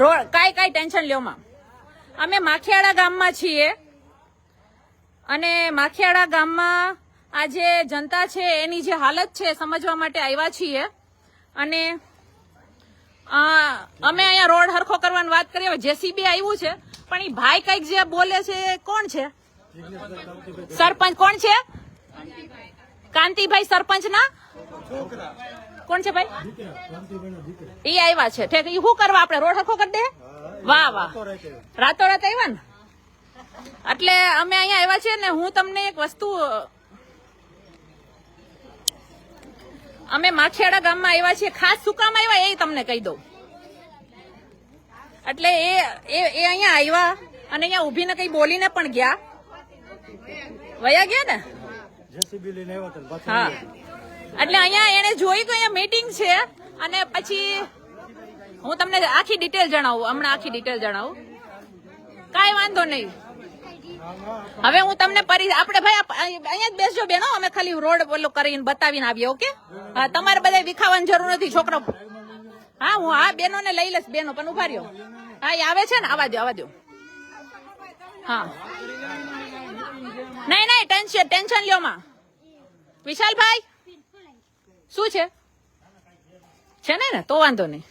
Road કાંઈ કાંઈ tension લ્યો અમે માખિયાળા ગામમાં છીએ. અને માખિયાળા ગામમાં આ જે જનતા છે, એની જે હાલત છે, સમજવા માટે આવ્યા છીએ. અને અમે અહીંયા રોડ હરખો કરવાની વાત કરીએ જેસીબી આવ્યું છે, પણ એ ભાઈ કંઈક જે બોલે છે કોણ છે? સરપંચ કોણ છે? કાંતિભાઈ સરપંચ ના કોણ છે ભાઈ? એ આવ્યા છે. ઠેક ઈ શું કરવા આપણે? રોડ હરખો કરી દે? વાહ વાહ. રાતો રાત આવ્યા ને? એટલે અમે અહીંયા આવ્યા છીએ ને હું તમને એક વસ્તુ અમે માખિયાળા ગામમાં આવ્યા છીએ. ખાસ શું કામ આવ્યા એ તમને કહી દઉં. એટલે એ એ એ અહીંયા આવ્યા અને અહીંયા ઊભીને કઈ બોલીને પણ ગયા. વયા ગયા ને? હા. એટલે અહીંયા એને જોઈ કે અહીંયા મીટિંગ છે અને પછી હું તમને આખી ડિટેલ જણાવું, હમણાં આખી ડિટેલ જણાવું. કાંઈ વાંધો નહીં. હવે હું તમને પરી આપણે ભાઈ અહીંયા જ બેસજો બેનો અમે ખાલી રોડ ઓલો કરીને બતાવીને આવીએ, ઓકે? હા, તમારે બધા વિખાવાની જરૂર નથી, છોકરો. હા, હું હા બેનો ને લઈ લઈશ, બેનો, પણ ઊભા રહ્યો. હા, એ આવે છે ને? આવા દો આવા દો હા. નહીં નહીં, ટેન્શન ટેન્શન લ્યો માં. વિશાલભાઈ? શું છે? છે ને ને? તો વાંધો નહીં.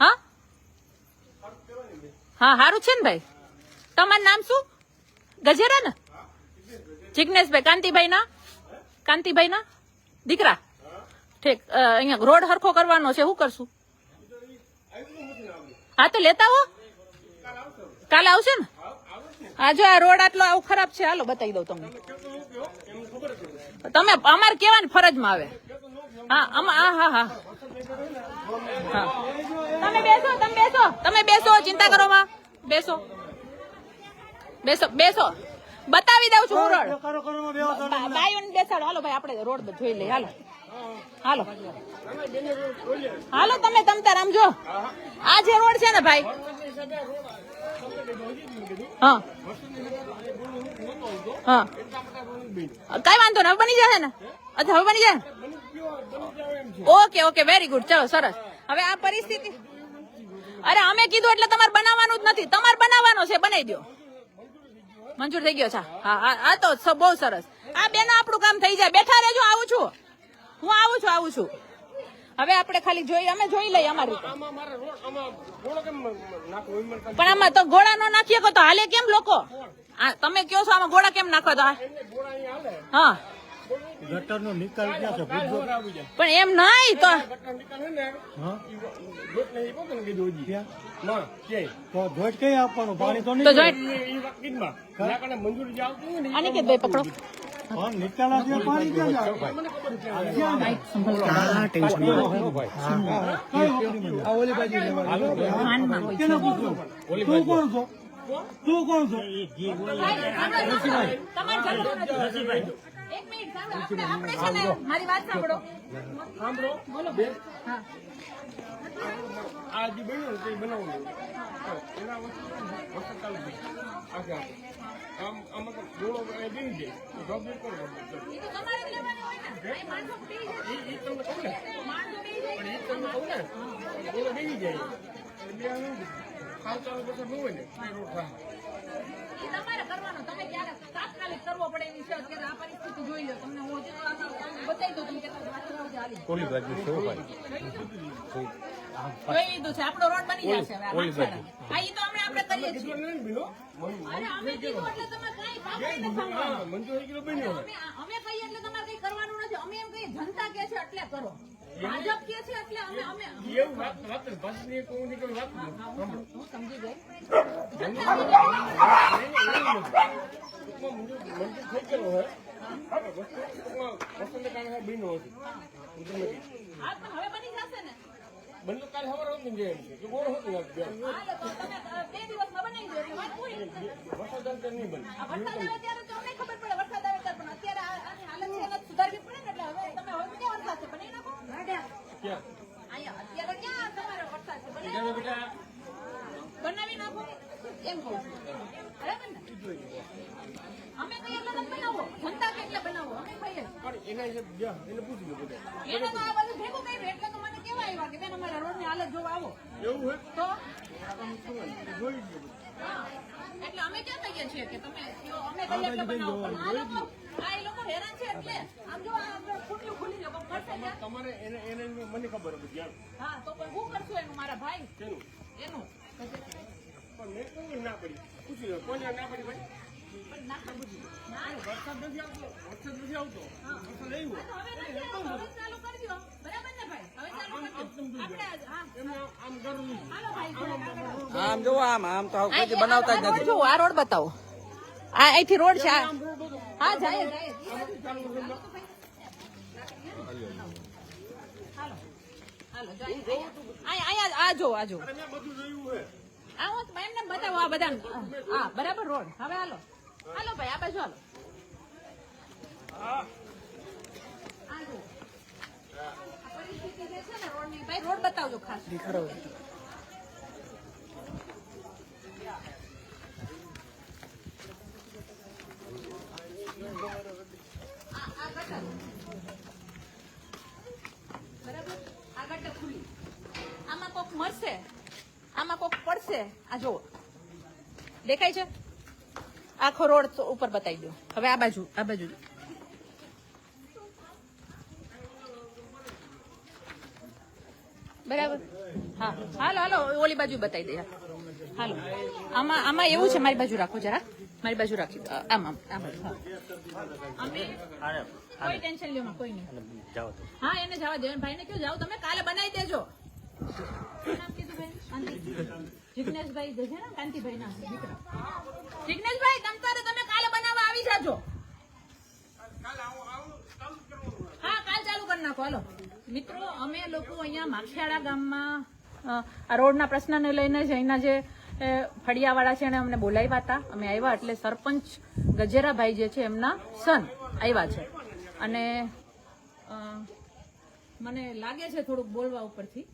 હા? હા સારું છે ને ભાઈ? તમારું નામ શું? ગજેરા ને? જિગ્નેશભાઈ કાંતિભાઈ ના કાંતિભાઈ ના દીકરા? ઠીક અહીંયા રોડ હરખો કરવાનો છે, શું કરશું? હા, તો લેતા હો. કાલે આવશે ને? હા, જો આ રોડ આટલો આવું ખરાબ છે, હાલો બતાવી દઉં તમને. તમે અમારે કેવાની ફરજમાં આવે. હા હા હા હા. તમે બેસો તમે બેસો તમે બેસો, ચિંતા કરો માં. બેસો. બેસો બેસો. બતાવી દઉં છું હું રોડ બાઈઓને બેસાડો. હાલો ભાઈ, આપણે રોડ જોઈ લઈએ. હાલો. હાલો. હાલો, તમે તમતા રમજો આ જે રોડ છે ને ભાઈ. હા. હા. કઈ વાંધો ને બની જશે ને? અચ્છા, હવે બની જાય ઓકે ઓકે વેરી ગુડ ચલો, સરસ. હવે આ પરિસ્થિતિ અરે, અમે કીધું એટલે તમારે બનાવવાનું જ નથી. તમારે બનાવવાનો છે, બનાવી દો મંજૂર થઈ ગયો છે હા આ તો બહુ સરસ. આ બેનો આપણું કામ થઈ જાય. બેઠા રહેજો, આવું છું. હું આવું છું આવું છું. હવે આપણે ખાલી જોઈ અમે જોઈ લઈએ અમારી પણ આમાં તો ગોળા નો નાખીએ તો હાલે કેમ લોકો? આ તમે કયો છો આમાં ગોળા કેમ નાખો તો હા. ગટરનો નિકાલ ક્યાં છે? પણ એમ નહીં તો હા કઈ આપવાનું? પાણી તો તો નહીં પકડો. તું કોણ છો? તું કોણ છો? તમારે જરૂર નથી. એક મિનિટ સાંભળો. આપણે- આપણે છે ને, મારી વાત સાંભળો. બોલો. હા. ઈ તો તમારે જ લેવાનું હોય ને. અહીં માણસો પી જાય. માણસો પી જાય. ઈ તમારે કરવાનું. તમે ક્યારે તાત્કાલિક કરવો પડે એની છે. અત્યારે આ પરિસ્થિતિ જોઈ લો. તમને હું હજી તો આમાં બતાવી દઉં. તમે કેટલા જોઈ લીધું છે આપણો રોડ બની જશે હવે આ ઈ તો હમણાં આપણે કરીએ છીએ. અરે અમે કીધું એટલે તમે કાંઈ પાછળ નથી સાંભળવાનું. અમે અમે કહીએ એટલે તમારે કઈ કરવાનું નથી. અમે એમ કહીએ જનતા કે છે એટલે કરો. ભાજપ કે છે એટલે અમે અમે સમજી ગઈ. જનતા હા પણ હવે બની જશે ને હાલો તો તમે અ, બે દિવસમાં બનાવી દો એટલે વાત પૂરી આ વરસાદ આવે ત્યારે તો અમને ખબર પડે વરસાદ અહીંયા અત્યારે ક્યાં તમારે વરસાદ છે બનાવી નાખો. બનાવી નાખો એમ કહું છું. બરાબર ને? અમે કહીએ એટલે બનાવો? જનતા કે એટલે બનાવો? અમે કહીએ એને તો આ બધું ભેગું કર્યું એટલે તો મને કેવા આવ્યા કે બેન અમારા રોડની હાલત જોવા આવો. એવું હે તો? જોઈ ગયો હા. એટલે અમે ક્યાં કહીએ છીએ કે તમે અમે કહીએ એટલે બનાવો? પણ આ લોકો આ એ લોકો હેરાન છે એટલે. આમ જો આ ખુલ્લું ખુલ્લી લોકો કરશે તમારે એને એને મને ખબર હતી હા તો પણ હું કરશું એનું મારા ભાઈ. કેનું? એનું. કોઈ ના પડી. પૂછી લો કોને ના પડી ભાઈ? પણ ના ખબર છે. ના. વરસાદ નથી આવતો. વરસાદ નથી આવતો. વરસાદ આવ્યો તો હવે નથી આવતો. હવે ચાલુ કરી દો. બરાબર ને ભાઈ? હવે ચાલુ કરી દો. આપણે આજ- હા. એમાં આમ જો આમ આમ તો કોઈ બનાવતા જ આ રોડ નથી. જુઓ, આ રોડ બતાવો. આ અહીંથી રોડ છે આ. હા જાય હાલો હાલો આ જો આ જો બધું જોયું આ હું એમને બતાવો આ બધા હા, બરાબર, રોડ. હવે હાલો. હાલો ભાઈ, આ બાજુ હાલો. પરિસ્થિતિ જે ભાઈ, રોડ બતાવજો ખાસ. બરાબર આ ગટર ખુલ્લી આમાં કોક મરશે આમાં કોક પડશે? આ જુઓ. દેખાય છે? આખો રોડ ઉપર બતાવી દો હવે આ બાજુ આ બાજુ. બરાબર? હા. હાલો હાલો ઓલી બાજુ બતાવી દે હાલો. આમાં આમાં એવું છે મારી બાજુ રાખો જરા. મારી બાજુ રાખી દો. આમ આમ આમ. અમે કોઈ ટેન્શન લ્યો કોઈ નહીં. હા એને જવા દો. ભાઈ ને કયો જાઓ તમે કાલે બનાવી દેજો શું નામ કીધું બેન? કાંતિ? જિજ્ઞેશભાઈ જે છે જિજ્ઞેશભાઈ તમ તારે તમે કાલે બનાવવા આવી જાજો. હા, કાલ ચાલુ કરી નાખો. હાલો. મિત્રો, અમે લોકો અહીંયા માખિયાળા ગામમાં આ રોડના પ્રશ્નને લઈને જ અહીંના જે ફળિયાવાળા છે એને અમને બોલાવ્યા હતા. અમે આવ્યા એટલે સરપંચ ગજેરાભાઈ જે છે એમના સન આવ્યા છે. અને મને લાગે છે થોડુંક બોલવા ઉપરથી.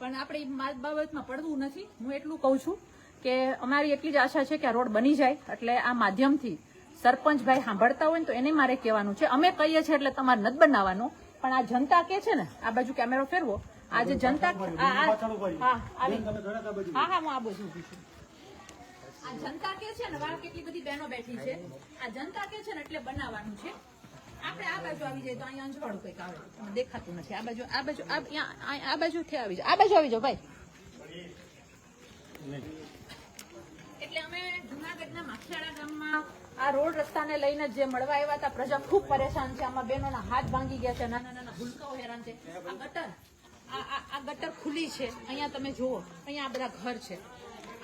પણ આપણે એ બાબતમાં પડવું નથી. હું એટલું કહું છું કે અમારી એટલી જ આશા છે કે આ રોડ બની જાય એટલે આ માધ્યમથી સરપંચ ભાઈ સાંભળતા હોય ને તો એને મારે કહેવાનું છે. અમે કહીએ છીએ એટલે તમારે નથી બનાવવાનું પણ આ જનતા કે છે ને આ બાજુ કેમેરો ફેરવો. આજે જનતા હા હા હા આ બાજુ છું. આ જનતા કે છે ને વાળ કેટલી બધી બહેનો બેઠી છે. આ જનતા કે છે ને એટલે બનાવવાનું છે. આપણે આ બાજુ આવી જાય તો અહીંયા અંજવાળું કંઈક આવે. દેખાતું નથી. આ બાજુ આ બાજુ આ બાજુથી આવી જાઓ. આ બાજુ આવી જાઓ ભાઈ. એટલે અમે જુનાગઢના માખિયાળા ગામમાં આ રોડ રસ્તાને લઈને જે મળવા આવ્યા હતા પ્રજા ખૂબ પરેશાન છે. આમાં બહેનોના હાથ ભાંગી ગયા છે નાના નાના ભૂલકાઓ હેરાન છે. આ ગટર આ આ- આ ગટર ખુલ્લી છે. અહીંયા તમે જુઓ. અહીંયા આ બધા ઘર છે.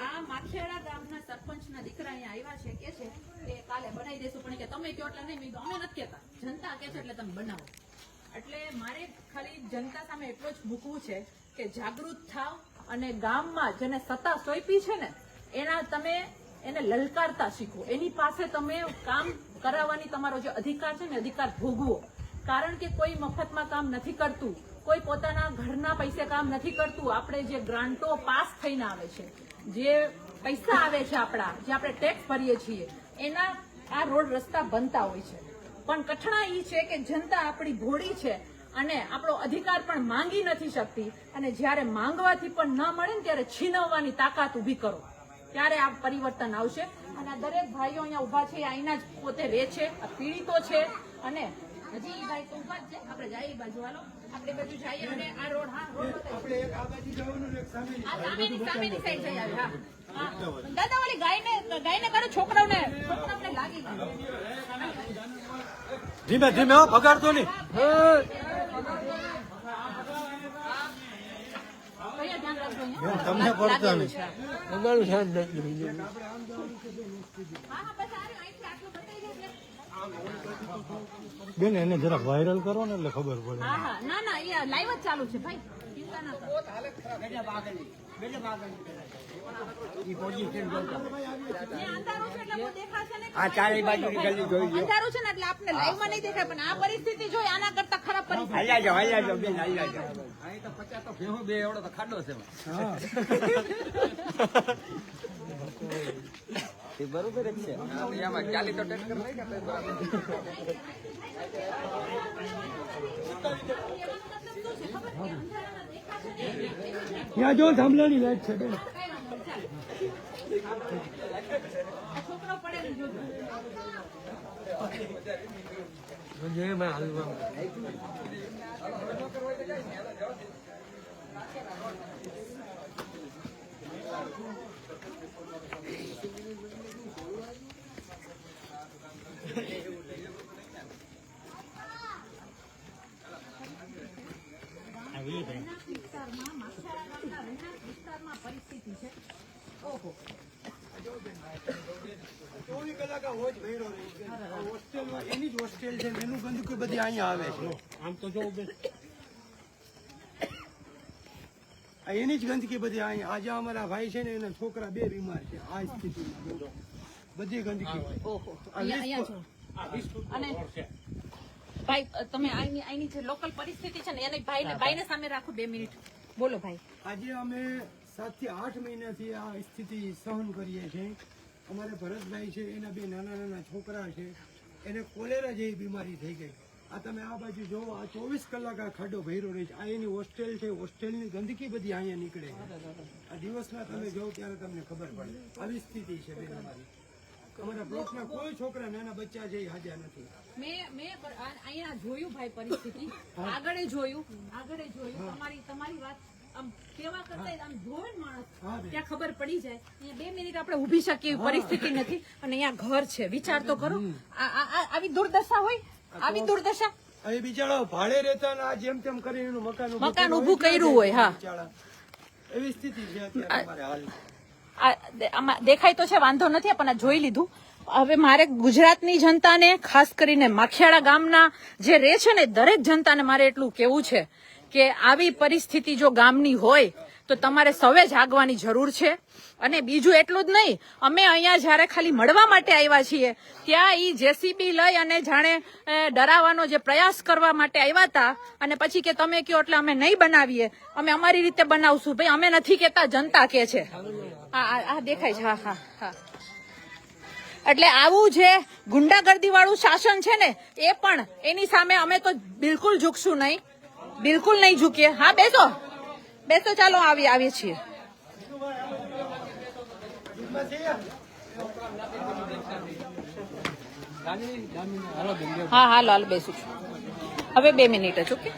આ માખિયાળા ગામના સરપંચના દીકરા અહીંયા આવ્યા છે કે છે? કાલે બનાવી દેશું, પણ કે તમે કયો એટલે નહીં, મેં અમે નથી કહેતા. જનતા કે છે એટલે તમે બનાવો. એટલે મારે ખાલી જનતા સામે એટલું જ મૂકવું છે કે જાગૃત થાવ અને ગામમાં જેને સત્તા સોંપી છે ને, એના તમે એને લલકારતા શીખો. એની પાસે તમે કામ કરાવવાની તમારો જે અધિકાર છે ને, અધિકાર ભોગવો. કારણ કે કોઈ મફતમાં કામ નથી કરતું, કોઈ પોતાના ઘરના પૈસે કામ નથી કરતું, આપણે જે ગ્રાન્ટો પાસ થઈને આવે છે, જે પૈસા આવે છે આપણા, જે આપણે ટેક્સ ભરીએ છીએ એના આ રોડ રસ્તા બનતા હોય છે. પણ કઠણા ઈ છે કે જનતા આપણી ભોળી છે અને આપણો અધિકાર પણ માંગી નથી શકતી અને જ્યારે માંગવાથી પણ ન મળે ને ત્યારે છીનવવાની તાકાત ઊભી કરો. ત્યારે આ પરિવર્તન આવશે અને આ દરેક ભાઈઓ અહીંયા ઊભા છે એ અહીંના જ પોતે રહે છે આ પીડિતો છે અને હજી ભાઈ તો ઊભા જ છે. આપણે જાય બાજુ હાલો. આપણે બાજુ જઈએ અને આ રોડ હા રોડ બતાવીએ. આ સામેની સામેની સાઈડ. જઈ આવી હા. દાદા ઓલી ગાયને ગાયને કરો છોકરાઓને છોકરાઓને લાગી ધીમે ધીમે હો પગાડતો નહીં તમને પડતા નહીં. છે. તમારું ધ્યાન નથી હા હા બસ આ રહ્યું. અહીંથી આટલું બતાવી દે એટલે. બેન એને જરાક વાયરલ કરો ને એટલે ખબર પડે હા હા ના ના એ લાઈવ જ ચાલુ છે ભાઈ ચિંતા ના કરો ને અંધારું છે એટલે બહુ દેખાશે નહીં. આ ચારે બાજુની ગલી જોઈ લો. અંધારું છે ને એટલે આપને લાઈવમાં નહીં દેખાય પણ આ પરિસ્થિતિ જોઈ આના કરતા ખરાબ પરિસ્થિતિ. હાલ્યા જાઓ હાલ્યા જાઓ બેન હાલ્યા જાઓ. અહીં તો પચાસ તો ભેહું બે એવડો તો ખાડો છે. એ બરોબર જ છે. આમાં ચાલી તો ટેક્ટર લઈ ગયા કહેવાનો મતલબ શું છે ખબર છે અંધારામાં દેખાશે નહીં. એવું છે. ત્યાં જો થાંભલાની લાઈટ છે બેન. ચોવીસ કલાક હોજ હોસ્ટેલમાં એની જ હોસ્ટેલ છે એનું ગંદકી બધી અહીંયા આવે છે. આમ તો જો એની જ ગંદકી બધી અહીંયા. આજે અમારા ભાઈ છે ને એના છોકરા બે બીમાર છે. આ સ્થિતિમાં. બધી ગંદકી. ભાઈ તમે આની આની જે લોકલ પરિસ્થિતિ છે ને એને ભાઈને ભાઈને સામે રાખો બે મિનિટ. બોલો ભાઈ. આજે અમે સાતથી આઠ મહિનાથી આ સ્થિતિ સહન કરીએ છીએ અમારે ભરતભાઈ છે એના બે નાના નાના છોકરા છે. એને કોલેરા જેવી બીમારી થઈ ગઈ. આ તમે આ બાજુ જોવો આ ચોવીસ કલાક આ ખાડો ભર્યો રહે છે. આ એની હોસ્ટેલ છે હોસ્ટેલની ગંદકી બધી અહીંયા નીકળે છે. આ દિવસના તમે જોવો ત્યારે તમને ખબર પડે. આવી સ્થિતિ છે બેન અમારી. અમારા બ્લોકના કોઈ છોકરા નાના બચ્ચા છે હાજર નથી. મેં મેં અહીંયા જોયું ભાઈ પરિસ્થિતિ. આગળ જોયું આગળ જોયું. તમારી તમારી વાત આમ કેવા કરતા આમ જોવે ને માણસ ત્યાં ખબર પડી જાય. અહીંયા બે મિનિટ આપણે ઊભી શકીએ એવી પરિસ્થિતિ નથી. અને અહીંયા ઘર છે. વિચાર તો કરો. આ- આ- આ- આવી દુર્દશા હોય? આવી દુર્દશા? અહીં બિચારા ભાડે રહેતા ને આ જેમ તેમ કરીને એનું મકાન મકાન કર્યું કર્યું હોય, હા. એવી સ્થિતિ છે અત્યારે હાલ આમાં દેખાય તો છે વાંધો નથી પણ આ જોઈ લીધું. હવે મારે ગુજરાતની જનતાને ખાસ કરીને માખિયાળા ગામના જે રહે છે ને દરેક જનતાને મારે એટલું કેવું છે કે આવી પરિસ્થિતિ જો ગામની હોય, તો તમારે સૌએ જાગવાની જરૂર છે. અને બીજું એટલું જ નહીં, અમે અહીંયા જ્યારે ખાલી મળવા માટે આવ્યા છીએ, ત્યાં ઈ જેસીબી લઈ અને જાણે ડરાવવાનો જે પ્રયાસ કરવા માટે આવ્યા હતા અને પછી કે તમે કયો એટલે અમે નહીં બનાવીએ, અમે અમારી રીતે બનાવશું. ભાઈ, અમે નથી કેતા જનતા કે છે. આ દેખાય છે, હા હા હા. એટલે આવું જે ગુંડાગર્દી વાળું શાસન છે ને, એ પણ એની સામે અમે તો બિલકુલ ઝૂકશું નહીં. બિલકુલ નહીં ઝૂકીએ. હા, બેસો. બેસો, ચાલો, આવી, આવીએ છીએ. હા, હાલો હાલો, બેસું છું. હવે બે મિનિટ જ, ઓકે?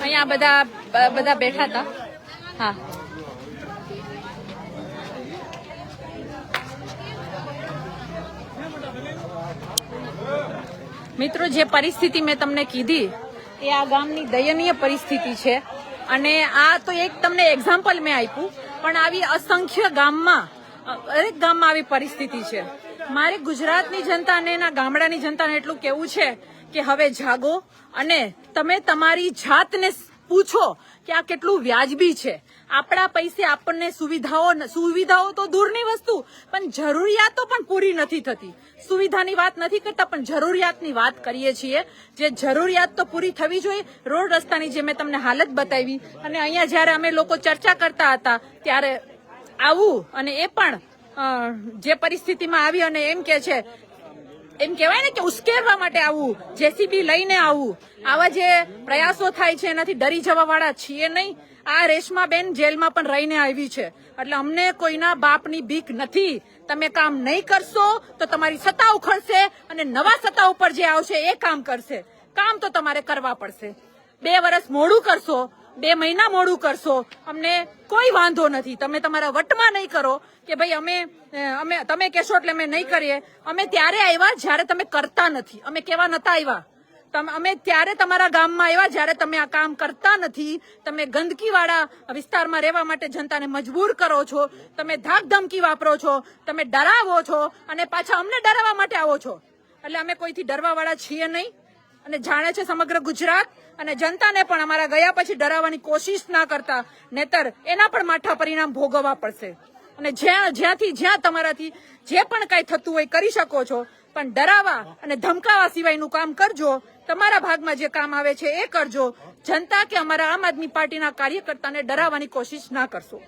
અહીંયા બધા બધા બેઠા હતા. હા. મિત્રો, જે પરિસ્થિતિ મેં તમને કીધી, એ આ ગામની દયનીય પરિસ્થિતિ છે. અને આ તો એક તમને એક્ઝામ્પલ મેં આપ્યું, પણ આવી અસંખ્ય ગામમાં દરેક ગામમાં આવી પરિસ્થિતિ છે. મારે ગુજરાતની જનતાને એના ગામડાની જનતાને એટલું કેવું છે કે હવે જાગો અને તમે તમારી જાતને પૂછો કે આ કેટલું વ્યાજબી છે. આપણા પૈસે આપણને સુવિધાઓ સુવિધાઓ તો દૂરની વસ્તુ, પણ જરૂરિયાતો પણ પૂરી નથી થતી. સુવિધાની વાત નથી કરતા, પણ જરૂરિયાતની વાત કરીએ છીએ. જે જરૂરિયાત તો પૂરી થવી જોઈએ, રોડ રસ્તાની જે મેં તમને હાલત બતાવી, અને અહીંયા જ્યારે અમે લોકો ચર્ચા કરતા હતા, ત્યારે આવું અને એ પણ જે પરિસ્થિતિમાં આવી અને એમ કે છે, એમ કહેવાય ને કે ઉશ્કેરવા માટે આવું, જેસીબી લઈને આવું, આવા જે પ્રયાસો થાય છે, એનાથી ડરી જવા છીએ નહીં. આ રેશમાબેન જેલમાં પણ રહીને આવી છે. એટલે અમને કોઈના બાપની બીક નથી. તમે કામ નહીં કરશો તો તમારી સત્તા ઉખડશે અને નવા સત્તા ઉપર જે આવશે એ કામ કરશે. કામ તો તમારે કરવા પડશે. બે વર્ષ મોડું કરશો, બે મહિના મોડું કરશો, અમને કોઈ વાંધો નથી. તમે તમારા વટમાં નહીં કરો કે ભાઈ અમે અમે, તમે કહેશો એટલે અમે નહીં કરીએ. અમે ત્યારે આવ્યા જ્યારે તમે કરતા નથી. અમે કેવા નતા આવ્યા. અમે ત્યારે તમારા ગામમાં આવ્યા જ્યારે તમે આ કામ કરતા નથી. તમે ગંદકી વાળા વિસ્તારમાં રહેવા માટે જનતાને મજબૂર કરો છો. તમે ધાક ધમકી વાપરો છો. તમે ડરાવો છો અને પાછા અમને ડરાવવા માટે આવો છો. એટલે અમે કોઈથી ડરવા વાળા છીએ નહીં. અને જાણે છે સમગ્ર ગુજરાત અને જનતાને પણ અમારા ગયા પછી ડરાવવાની કોશિશ ના કરતા. નેતર એના પણ માઠા પરિણામ ભોગવવા પડશે. અને જ્યાં, જ્યાંથી જ્યાં તમારાથી જે પણ કાંઈ થતું હોય કરી શકો છો. પણ ડરાવા અને ધમકાવા સિવાયનું કામ કરજો. તમારા ભાગમાં જે કામ આવે છે એ કરજો. જનતા કે અમારા આમ આદમી પાર્ટીના કાર્યકર્તાને ડરાવવાની કોશિશ ના કરશો.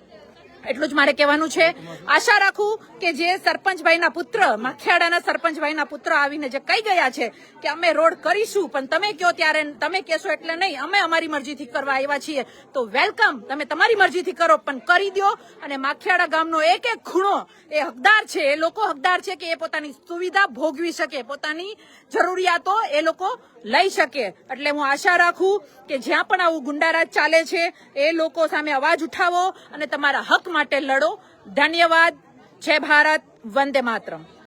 એટલું જ મારે કહેવાનું છે. આશા રાખું કે જે સરપંચભાઈના પુત્ર માખિયાડાના સરપંચભાઈના પુત્ર આવીને જે કહી ગયા છે કે અમે રોડ કરીશું, પણ તમે કયો ત્યારે, તમે કહેશો એટલે નહીં, અમે અમારી મરજીથી કરવા આવ્યા છીએ. તો વેલકમ, તમે તમારી મરજીથી કરો, પણ કરી દો અને માખિયાડા ગામનો એક એક ખૂણો એ હકદાર છે, એ લોકો હકદાર છે કે એ પોતાની સુવિધા ભોગવી શકે, પોતાની જરૂરિયાતો એ લોકો લઈ શકે. એટલે હું આશા રાખું કે જ્યાં પણ આવું ગુંડારાજ ચાલે છે, એ લોકો સામે અવાજ ઉઠાવો અને તમારા હક માટે લડો. ધન્યવાદ. જય ભારત. વંદે માતરમ.